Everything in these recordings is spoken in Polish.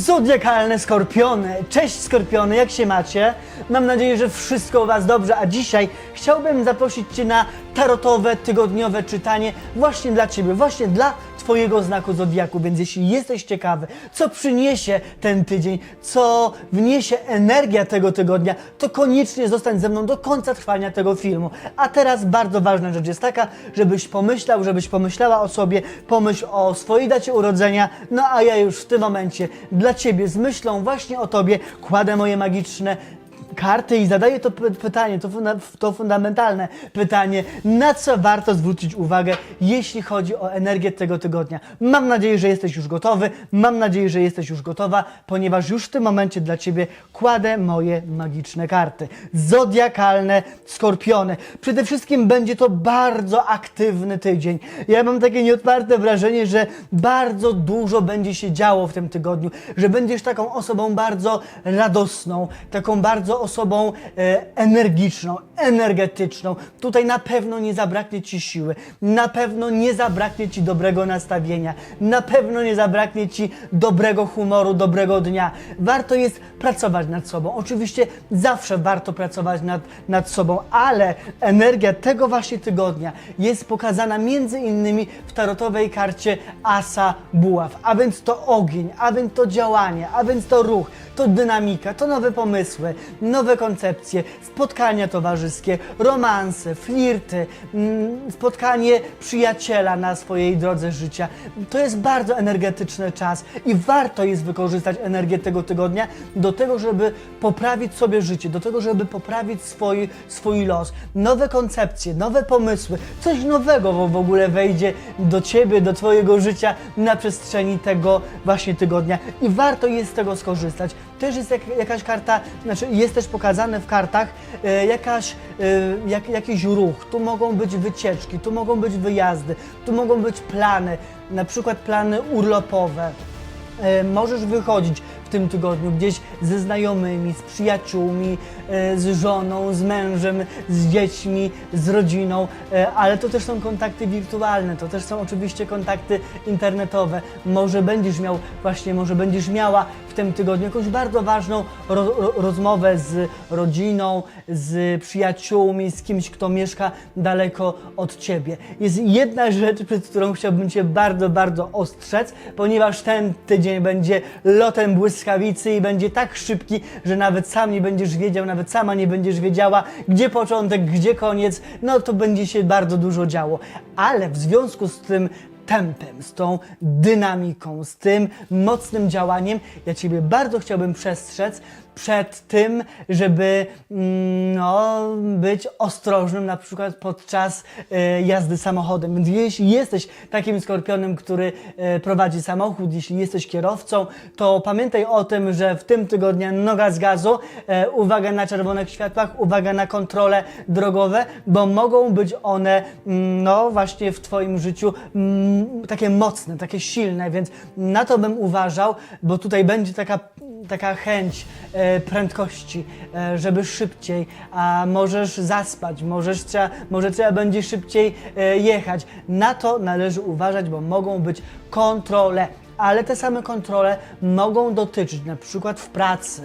Zodiakalne skorpiony. Cześć skorpiony, jak się macie? Mam nadzieję, że wszystko u Was dobrze, a dzisiaj chciałbym zaprosić Cię na tarotowe, tygodniowe czytanie właśnie dla Ciebie, właśnie dla Twojego znaku zodiaku, więc jeśli jesteś ciekawy, co przyniesie ten tydzień, co wniesie energia tego tygodnia, to koniecznie zostań ze mną do końca trwania tego filmu. A teraz bardzo ważna rzecz jest taka, żebyś pomyślał, żebyś pomyślała o sobie, pomyśl o swojej dacie urodzenia, no a ja już w tym momencie dla Ciebie z myślą właśnie o Tobie kładę moje magiczne karty i zadaję to py- pytanie, to, funda- to fundamentalne pytanie, na co warto zwrócić uwagę, jeśli chodzi o energię tego tygodnia. Mam nadzieję, że jesteś już gotowy, mam nadzieję, że jesteś już gotowa, ponieważ już w tym momencie dla Ciebie kładę moje magiczne karty. Zodiakalne skorpiony. Przede wszystkim będzie to bardzo aktywny tydzień. Ja mam takie nieodparte wrażenie, że bardzo dużo będzie się działo w tym tygodniu, że będziesz taką osobą bardzo radosną, taką bardzo osobą e, energiczną, energetyczną. Tutaj na pewno nie zabraknie Ci siły, na pewno nie zabraknie Ci dobrego nastawienia, na pewno nie zabraknie Ci dobrego humoru, dobrego dnia. Warto jest pracować nad sobą. Oczywiście zawsze warto pracować nad, nad sobą, ale energia tego właśnie tygodnia jest pokazana między innymi w tarotowej karcie Asa Buław. A więc to ogień, a więc to działanie, a więc to ruch, to dynamika, to nowe pomysły, nowe koncepcje, spotkania towarzyskie, romanse, flirty, mm, spotkanie przyjaciela na swojej drodze życia. To jest bardzo energetyczny czas i warto jest wykorzystać energię tego tygodnia do tego, żeby poprawić sobie życie, do tego, żeby poprawić swój, swój los. Nowe koncepcje, nowe pomysły, coś nowego w- w ogóle wejdzie do ciebie, do twojego życia na przestrzeni tego właśnie tygodnia i warto jest z tego skorzystać. Też jest jak, jakaś karta, znaczy jest też pokazane w kartach e, jakaś, e, jak, jakiś ruch. Tu mogą być wycieczki, tu mogą być wyjazdy, tu mogą być plany, na przykład plany urlopowe. E, możesz wychodzić tym tygodniu gdzieś ze znajomymi, z przyjaciółmi, e, z żoną, z mężem, z dziećmi, z rodziną, e, ale to też są kontakty wirtualne, to też są oczywiście kontakty internetowe. Może będziesz miał właśnie, może będziesz miała w tym tygodniu jakąś bardzo ważną ro, ro, rozmowę z rodziną, z przyjaciółmi, z kimś, kto mieszka daleko od ciebie. Jest jedna rzecz, przed którą chciałbym cię bardzo, bardzo ostrzec, ponieważ ten tydzień będzie lotem błyskawicy i będzie tak szybki, że nawet sam nie będziesz wiedział, nawet sama nie będziesz wiedziała, gdzie początek, gdzie koniec. No to będzie się bardzo dużo działo. Ale w związku z tym tempem, z tą dynamiką, z tym mocnym działaniem, ja Ciebie bardzo chciałbym przestrzec przed tym, żeby mm, no, być ostrożnym na przykład podczas e, jazdy samochodem. Więc jeśli jesteś takim skorpionem, który e, prowadzi samochód, jeśli jesteś kierowcą, to pamiętaj o tym, że w tym tygodniu noga z gazu, e, uwaga na czerwonych światłach, uwaga na kontrole drogowe, bo mogą być one mm, no właśnie w Twoim życiu mm, takie mocne, takie silne, więc na to bym uważał, bo tutaj będzie taka, taka chęć e, prędkości, e, żeby szybciej, a możesz zaspać, możesz trzeba, może trzeba będzie szybciej e, jechać. Na to należy uważać, bo mogą być kontrole, ale te same kontrole mogą dotyczyć na przykład w pracy.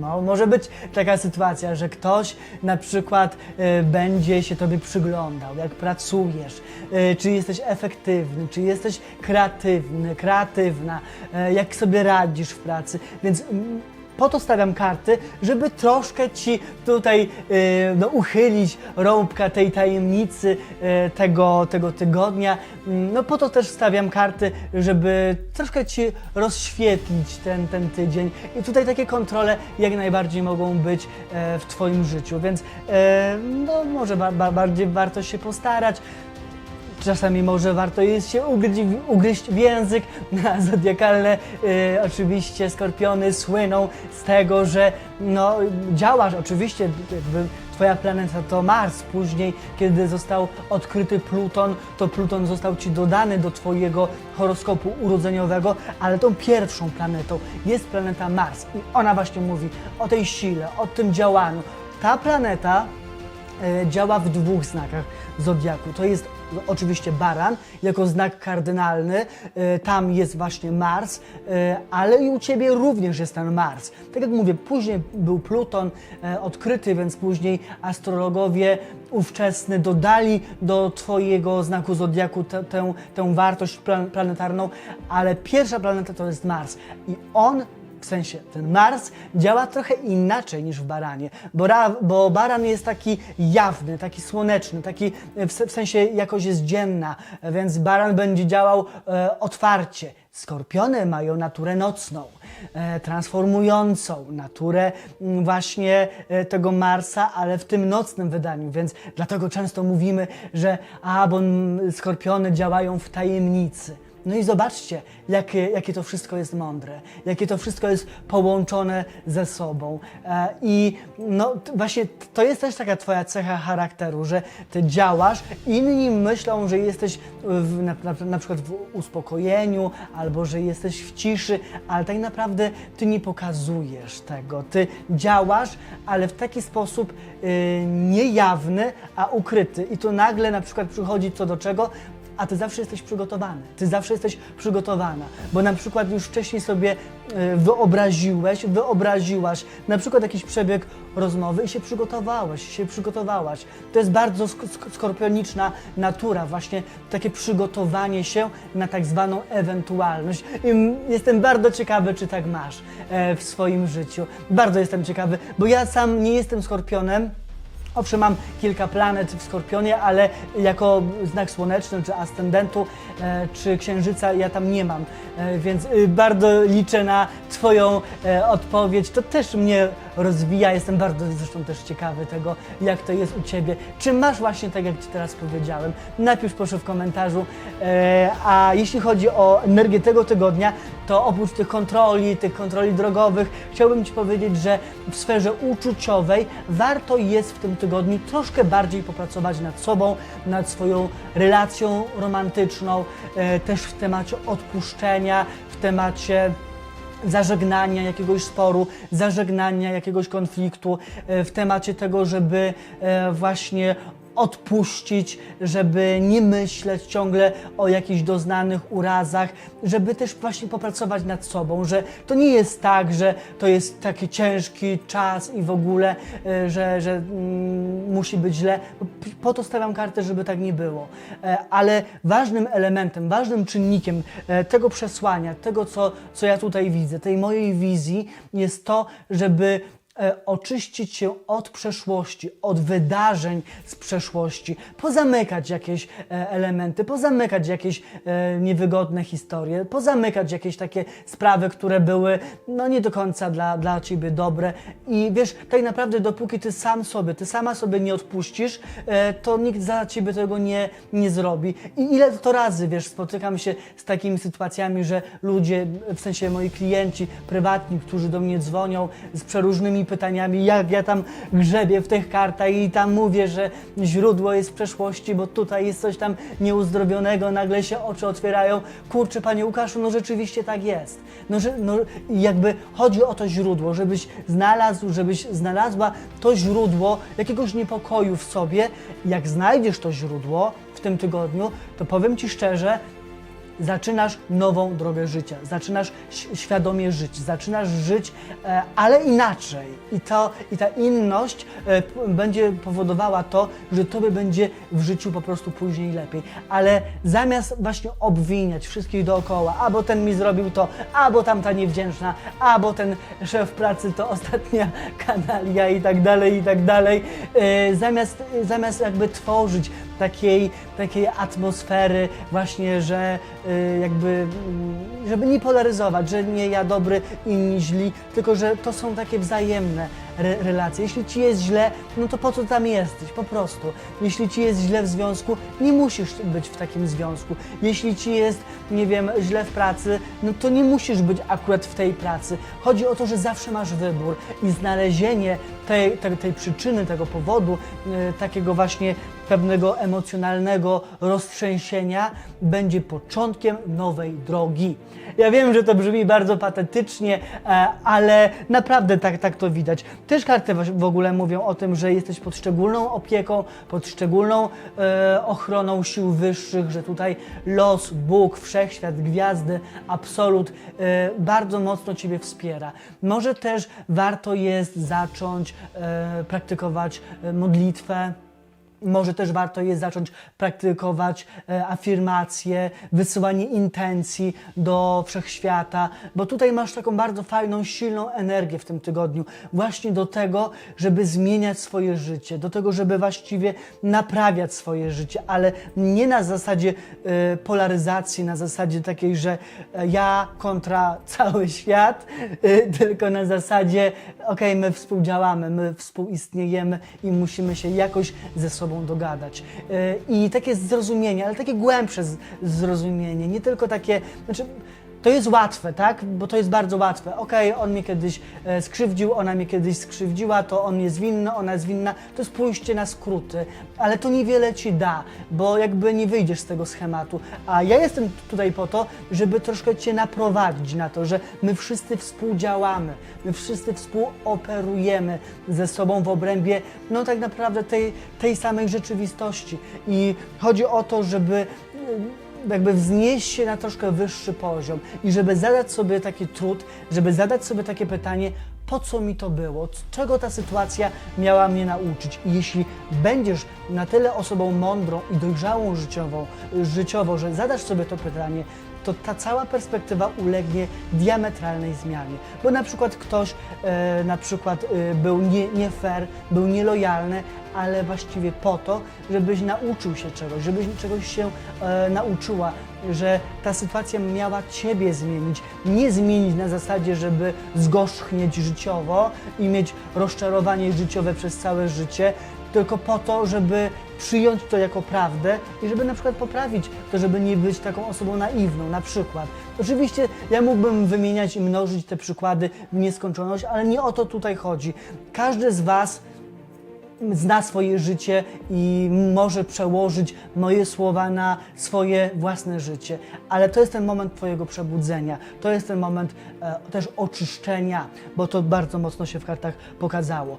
No, może być taka sytuacja, że ktoś na przykład e, będzie się tobie przyglądał, jak pracujesz, e, czy jesteś efektywny, czy jesteś kreatywny, kreatywna, e, jak sobie radzisz w pracy. Więc mm, po to stawiam karty, żeby troszkę ci tutaj e, no, uchylić rąbka tej tajemnicy e, tego, tego tygodnia. Mm, No po to też stawiam karty, żeby troszkę ci rozświetlić ten, ten tydzień. I tutaj takie kontrole jak najbardziej mogą być e, w Twoim życiu, więc e, no, może ba, ba, bardziej warto się postarać. Czasami może warto jest się ugryźć, ugryźć w język. Na zodiakalne e, oczywiście skorpiony słyną z tego, że no, działasz oczywiście, jakby Twoja planeta to Mars. Później, kiedy został odkryty Pluton, to Pluton został Ci dodany do Twojego horoskopu urodzeniowego, ale tą pierwszą planetą jest planeta Mars i ona właśnie mówi o tej sile, o tym działaniu. Ta planeta e, działa w dwóch znakach zodiaku. To jest oczywiście baran jako znak kardynalny, e, tam jest właśnie Mars, e, ale i u Ciebie również jest ten Mars. Tak jak mówię, później był Pluton e, odkryty, więc później astrologowie ówczesny dodali do Twojego znaku zodiaku tę, tę, tę wartość plan- planetarną, ale pierwsza planeta to jest Mars i on w sensie ten Mars działa trochę inaczej niż w baranie, bo, ra, bo baran jest taki jawny, taki słoneczny, taki w, w sensie jakoś jest dzienna, więc baran będzie działał e, otwarcie. Skorpiony mają naturę nocną, e, transformującą naturę mm, właśnie e, tego Marsa, ale w tym nocnym wydaniu, więc dlatego często mówimy, że a, bo mm, skorpiony działają w tajemnicy. No i zobaczcie, jakie, jakie to wszystko jest mądre, jakie to wszystko jest połączone ze sobą. E, I no, właśnie to jest też taka twoja cecha charakteru, że ty działasz, inni myślą, że jesteś w, na, na, na przykład w uspokojeniu, albo że jesteś w ciszy, ale tak naprawdę ty nie pokazujesz tego. Ty działasz, ale w taki sposób y, niejawny, a ukryty. I tu nagle na przykład przychodzi co do czego, a ty zawsze jesteś przygotowany. Ty zawsze jesteś przygotowana, bo na przykład już wcześniej sobie e, wyobraziłeś, wyobraziłaś na przykład jakiś przebieg rozmowy i się przygotowałeś, się przygotowałaś. To jest bardzo sk- sk- skorpioniczna natura, właśnie takie przygotowanie się na tak zwaną ewentualność. I jestem bardzo ciekawy, czy tak masz e, w swoim życiu. Bardzo jestem ciekawy, bo ja sam nie jestem skorpionem, Owszem, mam kilka planet w Skorpionie, ale jako znak słoneczny, czy ascendentu, e, czy księżyca ja tam nie mam. E, więc y, bardzo liczę na Twoją e, odpowiedź. To też mnie rozwija. Jestem bardzo zresztą też ciekawy tego, jak to jest u Ciebie. Czy masz właśnie tak, jak Ci teraz powiedziałem? Napisz proszę w komentarzu. E, a jeśli chodzi o energię tego tygodnia, to oprócz tych kontroli, tych kontroli drogowych, chciałbym Ci powiedzieć, że w sferze uczuciowej warto jest w tym tygodniu troszkę bardziej popracować nad sobą, nad swoją relacją romantyczną, e, też w temacie odpuszczenia, w temacie zażegnania jakiegoś sporu, zażegnania jakiegoś konfliktu, e, w temacie tego, żeby e, właśnie odpuścić, żeby nie myśleć ciągle o jakichś doznanych urazach, żeby też właśnie popracować nad sobą, że to nie jest tak, że to jest taki ciężki czas i w ogóle, e, że, że mm, musi być źle. Po to stawiam kartę, żeby tak nie było. E, Ale ważnym elementem, ważnym czynnikiem e, tego przesłania, tego co, co ja tutaj widzę, tej mojej wizji jest to, żeby oczyścić się od przeszłości, od wydarzeń z przeszłości, pozamykać jakieś e, elementy, pozamykać jakieś e, niewygodne historie, pozamykać jakieś takie sprawy, które były no nie do końca dla, dla ciebie dobre i wiesz, tak naprawdę dopóki ty sam sobie, ty sama sobie nie odpuścisz, e, to nikt za ciebie tego nie, nie zrobi. I ile to razy, wiesz, spotykam się z takimi sytuacjami, że ludzie, w sensie moi klienci prywatni, którzy do mnie dzwonią z przeróżnymi pytaniami, jak ja tam grzebię w tych kartach i tam mówię, że źródło jest w przeszłości, bo tutaj jest coś tam nieuzdrowionego, nagle się oczy otwierają. Kurczę, panie Łukaszu, no rzeczywiście tak jest. No, że, no jakby chodzi o to źródło, żebyś znalazł, żebyś znalazła to źródło jakiegoś niepokoju w sobie. Jak znajdziesz to źródło w tym tygodniu, to powiem ci szczerze, zaczynasz nową drogę życia, zaczynasz świadomie żyć, zaczynasz żyć, e, ale inaczej. I, to, I ta inność e, będzie powodowała to, że tobie będzie w życiu po prostu później lepiej. Ale zamiast właśnie obwiniać wszystkich dookoła, albo ten mi zrobił to, albo tamta niewdzięczna, albo ten szef pracy to ostatnia kanalia i tak dalej, i tak dalej, e, zamiast, zamiast jakby tworzyć takiej, takiej atmosfery właśnie, że y, jakby, mm, żeby nie polaryzować, że nie ja dobry, inni źli, tylko że to są takie wzajemne re relacje. Jeśli ci jest źle, no to po co tam jesteś? Po prostu. Jeśli ci jest źle w związku, nie musisz być w takim związku. Jeśli ci jest, nie wiem, źle w pracy, no to nie musisz być akurat w tej pracy. Chodzi o to, że zawsze masz wybór i znalezienie tej, tej, tej przyczyny, tego powodu, y, takiego właśnie pewnego emocjonalnego roztrzęsienia będzie początkiem nowej drogi. Ja wiem, że to brzmi bardzo patetycznie, e, ale naprawdę tak, tak to widać. Też karty w- ogóle mówią o tym, że jesteś pod szczególną opieką, pod szczególną e, ochroną sił wyższych, że tutaj los, Bóg, wszechświat, gwiazdy, absolut e, bardzo mocno Ciebie wspiera. Może też warto jest zacząć e, praktykować e, modlitwę. Może też warto jest zacząć praktykować e, afirmacje, wysyłanie intencji do wszechświata, bo tutaj masz taką bardzo fajną, silną energię w tym tygodniu, właśnie do tego, żeby zmieniać swoje życie, do tego, żeby właściwie naprawiać swoje życie, ale nie na zasadzie e, polaryzacji, na zasadzie takiej, że e, ja kontra cały świat, tylko na zasadzie, okej, my współdziałamy, my współistniejemy i musimy się jakoś ze sobą dogadać. E, I takie zrozumienie, ale takie głębsze zrozumienie, nie tylko takie, znaczy to jest łatwe, tak? Bo to jest bardzo łatwe. Okej, on mnie kiedyś e, skrzywdził, ona mnie kiedyś skrzywdziła, to on jest winny, ona jest winna. To jest pójście na skróty, ale to niewiele ci da, bo jakby nie wyjdziesz z tego schematu. A ja jestem tutaj po to, żeby troszkę cię naprowadzić na to, że my wszyscy współdziałamy, my wszyscy współoperujemy ze sobą w obrębie, no tak naprawdę tej, tej samej rzeczywistości. I chodzi o to, żeby jakby wznieść się na troszkę wyższy poziom i żeby zadać sobie taki trud, żeby zadać sobie takie pytanie, po co mi to było, czego ta sytuacja miała mnie nauczyć. I jeśli będziesz na tyle osobą mądrą i dojrzałą życiową, życiowo, że zadasz sobie to pytanie, to ta cała perspektywa ulegnie diametralnej zmianie. Bo na przykład ktoś e, na przykład e, był nie, nie fair, był nielojalny, ale właściwie po to, żebyś nauczył się czegoś, żebyś czegoś się e, nauczyła, że ta sytuacja miała Ciebie zmienić. Nie zmienić na zasadzie, żeby zgorzchnieć życiowo i mieć rozczarowanie życiowe przez całe życie, tylko po to, żeby przyjąć to jako prawdę i żeby na przykład poprawić to, żeby nie być taką osobą naiwną, na przykład. Oczywiście ja mógłbym wymieniać i mnożyć te przykłady w nieskończoność, ale nie o to tutaj chodzi. Każdy z Was zna swoje życie i może przełożyć moje słowa na swoje własne życie. Ale to jest ten moment Twojego przebudzenia, to jest ten moment e, też oczyszczenia, bo to bardzo mocno się w kartach pokazało. E,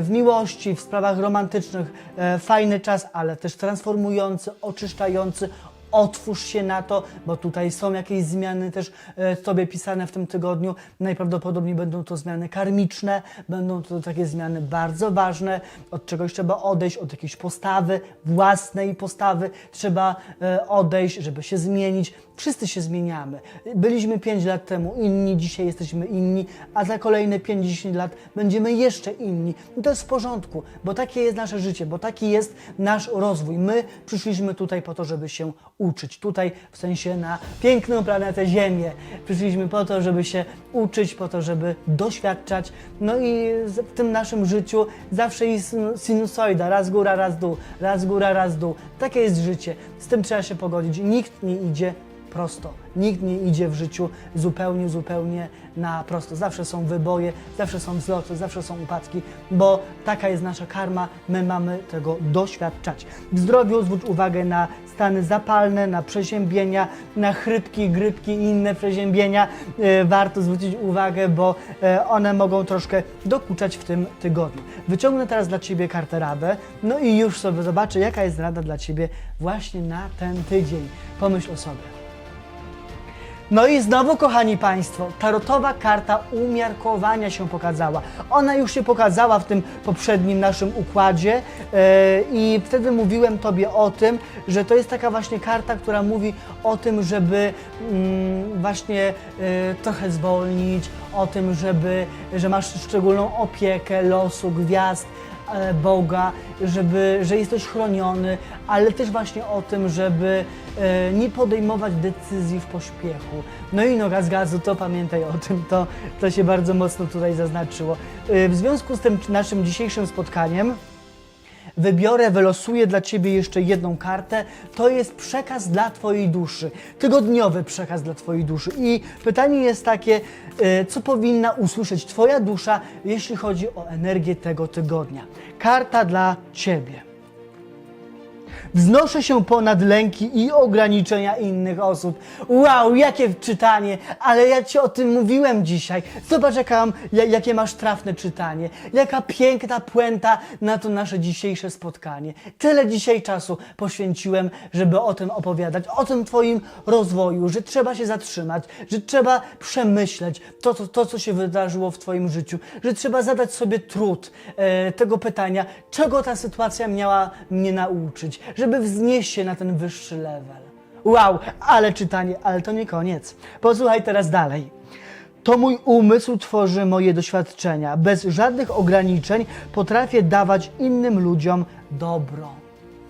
w miłości, w sprawach romantycznych e, fajny czas, ale też transformujący, oczyszczający, Otwórz się na to, bo tutaj są jakieś zmiany też e, Tobie pisane w tym tygodniu. Najprawdopodobniej będą to zmiany karmiczne, będą to takie zmiany bardzo ważne. Od czegoś trzeba odejść, od jakiejś postawy, własnej postawy trzeba e, odejść, żeby się zmienić. Wszyscy się zmieniamy. Byliśmy 5 lat temu inni, dzisiaj jesteśmy inni, a za kolejne 50 lat będziemy jeszcze inni. I to jest w porządku, bo takie jest nasze życie, bo taki jest nasz rozwój. My przyszliśmy tutaj po to, żeby się uczyć. Tutaj w sensie na piękną planetę Ziemię. Przyszliśmy po to, żeby się uczyć, po to, żeby doświadczać. No i w tym naszym życiu zawsze jest sinu- sinusoida, raz góra, raz dół, raz góra, raz dół. Takie jest życie. Z tym trzeba się pogodzić. Nikt nie idzie prosto. Nikt nie idzie w życiu zupełnie, zupełnie na prosto. Zawsze są wyboje, zawsze są wzloty, zawsze są upadki, bo taka jest nasza karma, my mamy tego doświadczać. W zdrowiu zwróć uwagę na stany zapalne, na przeziębienia, na chrypki, grypki i inne przeziębienia. E, warto zwrócić uwagę, bo e, one mogą troszkę dokuczać w tym tygodniu. Wyciągnę teraz dla Ciebie kartę radę, no i już sobie zobaczę, jaka jest rada dla Ciebie właśnie na ten tydzień. Pomyśl o sobie. No i znowu, kochani Państwo, tarotowa karta umiarkowania się pokazała. Ona już się pokazała w tym poprzednim naszym układzie e, i wtedy mówiłem Tobie o tym, że to jest taka właśnie karta, która mówi o tym, żeby mm, właśnie e, trochę zwolnić, o tym, żeby, że masz szczególną opiekę losu, gwiazd, Boga, żeby, że jesteś chroniony, ale też właśnie o tym, żeby e, nie podejmować decyzji w pośpiechu. No i noga z gazu, to pamiętaj o tym, to, to się bardzo mocno tutaj zaznaczyło. E, w związku z tym naszym dzisiejszym spotkaniem wybiorę, wylosuję dla Ciebie jeszcze jedną kartę. To jest przekaz dla Twojej duszy, tygodniowy przekaz dla Twojej duszy. I pytanie jest takie, e, co powinna usłyszeć Twoja dusza, jeśli chodzi o energię tego tygodnia. Karta dla Ciebie. Wznoszę się ponad lęki i ograniczenia innych osób. Wow, jakie czytanie, ale ja ci o tym mówiłem dzisiaj. Zobacz, jaka, jakie masz trafne czytanie. Jaka piękna puenta na to nasze dzisiejsze spotkanie. Tyle dzisiaj czasu poświęciłem, żeby o tym opowiadać, o tym Twoim rozwoju, że trzeba się zatrzymać, że trzeba przemyśleć to, to, to co się wydarzyło w Twoim życiu, że trzeba zadać sobie trud e, tego pytania, czego ta sytuacja miała mnie nauczyć, żeby wznieść się na ten wyższy level. Wow, ale czytanie, ale to nie koniec. Posłuchaj teraz dalej. To mój umysł tworzy moje doświadczenia. Bez żadnych ograniczeń potrafię dawać innym ludziom dobro.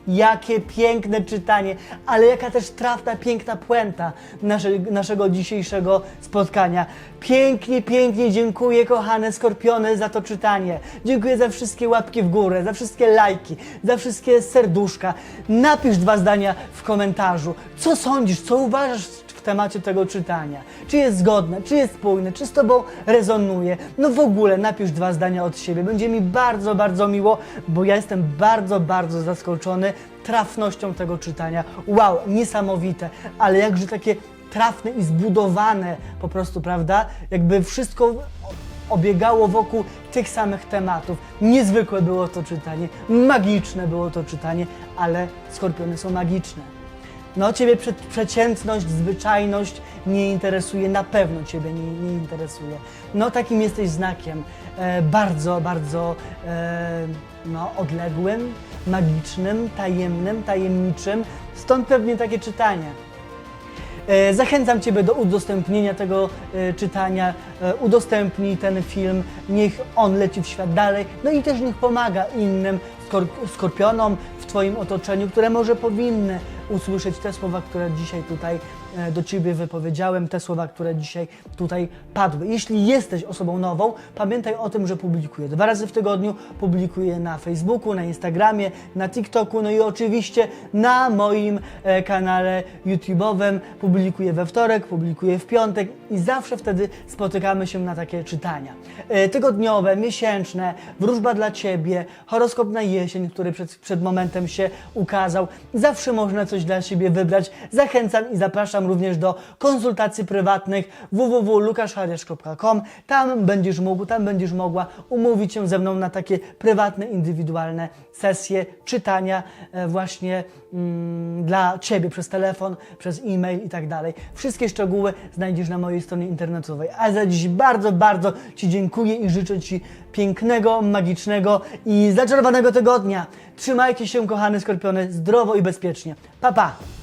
Jakie piękne czytanie, ale jaka też trafna, piękna puenta nasze, naszego dzisiejszego spotkania. Pięknie, pięknie dziękuję, kochane skorpiony, za to czytanie. Dziękuję za wszystkie łapki w górę, za wszystkie lajki, za wszystkie serduszka. Napisz dwa zdania w komentarzu. Co sądzisz, co uważasz temacie tego czytania. Czy jest zgodne, czy jest spójne, czy z Tobą rezonuje. No w ogóle napisz dwa zdania od siebie. Będzie mi bardzo, bardzo miło, bo ja jestem bardzo, bardzo zaskoczony trafnością tego czytania. Wow, niesamowite, ale jakże takie trafne i zbudowane po prostu, prawda? Jakby wszystko obiegało wokół tych samych tematów. Niezwykłe było to czytanie, magiczne było to czytanie, ale skorpiony są magiczne. No, Ciebie prze, przeciętność, zwyczajność nie interesuje, na pewno Ciebie nie, nie interesuje. No, takim jesteś znakiem. E, bardzo, bardzo e, no, odległym, magicznym, tajemnym, tajemniczym. Stąd pewnie takie czytanie. E, Zachęcam Ciebie do udostępnienia tego e, czytania. E, Udostępnij ten film, niech on leci w świat dalej. No i też niech pomaga innym skorpionom w Twoim otoczeniu, które może powinny usłyszeć te słowa, które dzisiaj tutaj e, do Ciebie wypowiedziałem, te słowa, które dzisiaj tutaj padły. Jeśli jesteś osobą nową, pamiętaj o tym, że publikuję dwa razy w tygodniu. Publikuję na Facebooku, na Instagramie, na TikToku, no i oczywiście na moim e, kanale YouTube'owym. Publikuję we wtorek, publikuję w piątek i zawsze wtedy spotykamy się na takie czytania. E, tygodniowe, miesięczne, wróżba dla Ciebie, horoskop na jesień, który przed, przed momentem się ukazał. Zawsze można coś dla siebie wybrać. Zachęcam i zapraszam również do konsultacji prywatnych www.lukaszariesz.com. Tam będziesz mógł, tam będziesz mogła umówić się ze mną na takie prywatne, indywidualne sesje czytania e, właśnie mm, dla Ciebie przez telefon, przez e-mail i tak dalej. Wszystkie szczegóły znajdziesz na mojej stronie internetowej. A za dziś bardzo, bardzo Ci dziękuję i życzę Ci pięknego, magicznego i zaczarowanego tygodnia. Trzymajcie się, kochane skorpiony, zdrowo i bezpiecznie. Pa, pa!